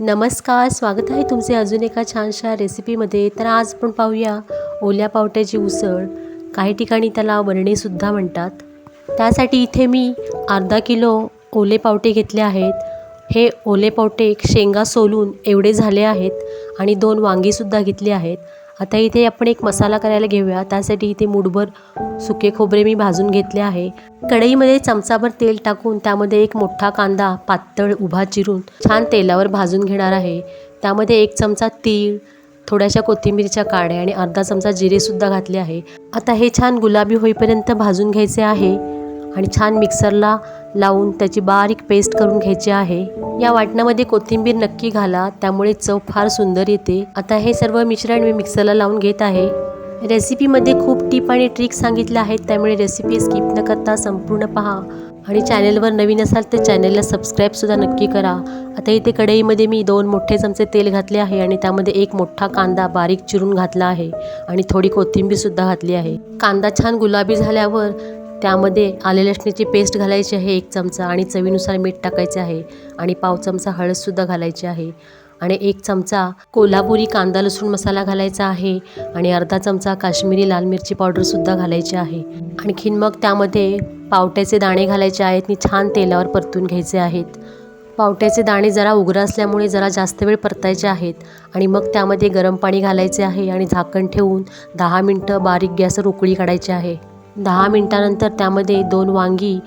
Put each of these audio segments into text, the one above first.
नमस्कार स्वागत आहे तुमचे अजून एका छानशा रेसिपीमध्ये. तर आज आपण पाहूया ओल्या पावट्याची उसळ. काही ठिकाणी त्याला वरणेसुद्धा म्हणतात. त्यासाठी इथे मी अर्धा किलो ओले पावटे घेतले आहेत. हे ओले पावटे शेंगा सोलून एवढे झाले आहेत आणि दोन वांगीसुद्धा घेतली आहेत. आता इथे आपण एक मसाला करायला घेऊया. त्यासाठी इथे मुठभर सुके खोबरे मी भाजून घेतले आहे. कढईमध्ये चमचाभर तेल टाकून त्यामध्ये एक मोठा कांदा पातळ उभा चिरून छान तेलावर भाजून घेणार आहे. त्यामध्ये एक चमचा तीळ थोड्याशा कोथिंबीरच्या काड्या आणि अर्धा चमचा जिरेसुद्धा घातले आहे. आता हे छान गुलाबी होईपर्यंत भाजून घ्यायचे आहे. आणि छान मिक्सरला लावून त्याची बारीक पेस्ट करून घ्यायची आहे. या वाटणामध्ये कोथिंबीर नक्की घाला त्यामुळे चव फार सुंदर येते. आता हे सर्व मिश्रण मी मिक्सरला लावून घेत आहे. रेसिपीमध्ये खूप टिप आणि ट्रिक सांगितल्या आहेत त्यामुळे रेसिपी स्किप न करता संपूर्ण पहा. आणि चॅनलवर नवीन असाल तर चॅनलला सबस्क्राईबसुद्धा नक्की करा. आता इथे कढईमध्ये मी दोन मोठे चमचे तेल घातले आहे आणि त्यामध्ये एक मोठा कांदा बारीक चिरून घातला आहे आणि थोडी कोथिंबीरसुद्धा घातली आहे. कांदा छान गुलाबी झाल्यावर त्यामध्ये आले लसणीची पेस्ट घालायची आहे एक चमचा आणि चवीनुसार मीठ टाकायचे आहे आणि पाव चमचा हळदसुद्धा घालायची आहे. आणि एक चमचा कोल्हापुरी कांदा लसूण मसाला घालायचा आहे आणि अर्धा चमचा काश्मीरी लाल मिरची पावडरसुद्धा घालायची आहे. आणखीन मग त्यामध्ये पावट्याचे दाणे घालायचे आहेत. आणि छान तेलावर परतून घ्यायचे आहेत. पावट्याचे दाणे जरा उग्र असल्यामुळे जरा जास्त वेळ परतायचे आहेत. आणि मग त्यामध्ये गरम पाणी घालायचे आहे आणि झाकण ठेवून दहा मिनटं बारीक गॅसवर उकळी काढायची आहे. दहा मिनटानंतर त्यामध्ये दोन वांगी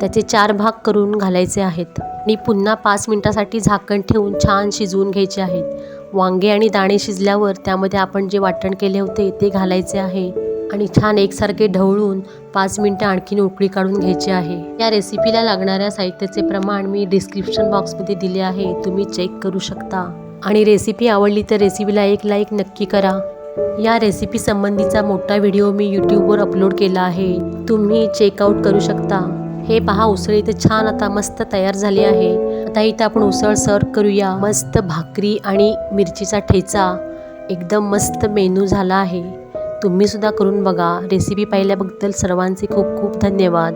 त्याचे चार भाग करून घालायचे आहेत. आणि पुन्हा पाच मिनटासाठी झाकण ठेवून छान शिजवून घ्यायचे आहेत. वांगे आणि दाणे शिजल्यावर त्यामध्ये आपण जे वाटण केले होते ते घालायचे आहे आणि छान एकसारखे ढवळून पाच मिनटं आणखीन उकळी काढून घ्यायची आहे. या रेसिपीला लागणाऱ्या साहित्याचे प्रमाण मी डिस्क्रिप्शन बॉक्समध्ये दिले आहे. तुम्ही चेक करू शकता. आणि रेसिपी आवडली तर रेसिपीला एक लाईक नक्की करा. या रेसिपी संबंधीचा मोठा व्हिडिओ मी यूट्यूबवर अपलोड केला आहे. तुम्ही चेकआउट करू शकता. हे पहा उसळ इथे छान आता मस्त तयार झाली आहे. आता इथं आपण उसळ सर्व करूया. मस्त भाकरी आणि मिरचीचा ठेचा. एकदम मस्त मेनू झाला आहे. तुम्हीसुद्धा करून बघा. रेसिपी पाहिल्याबद्दल सर्वांचे खूप खूप धन्यवाद.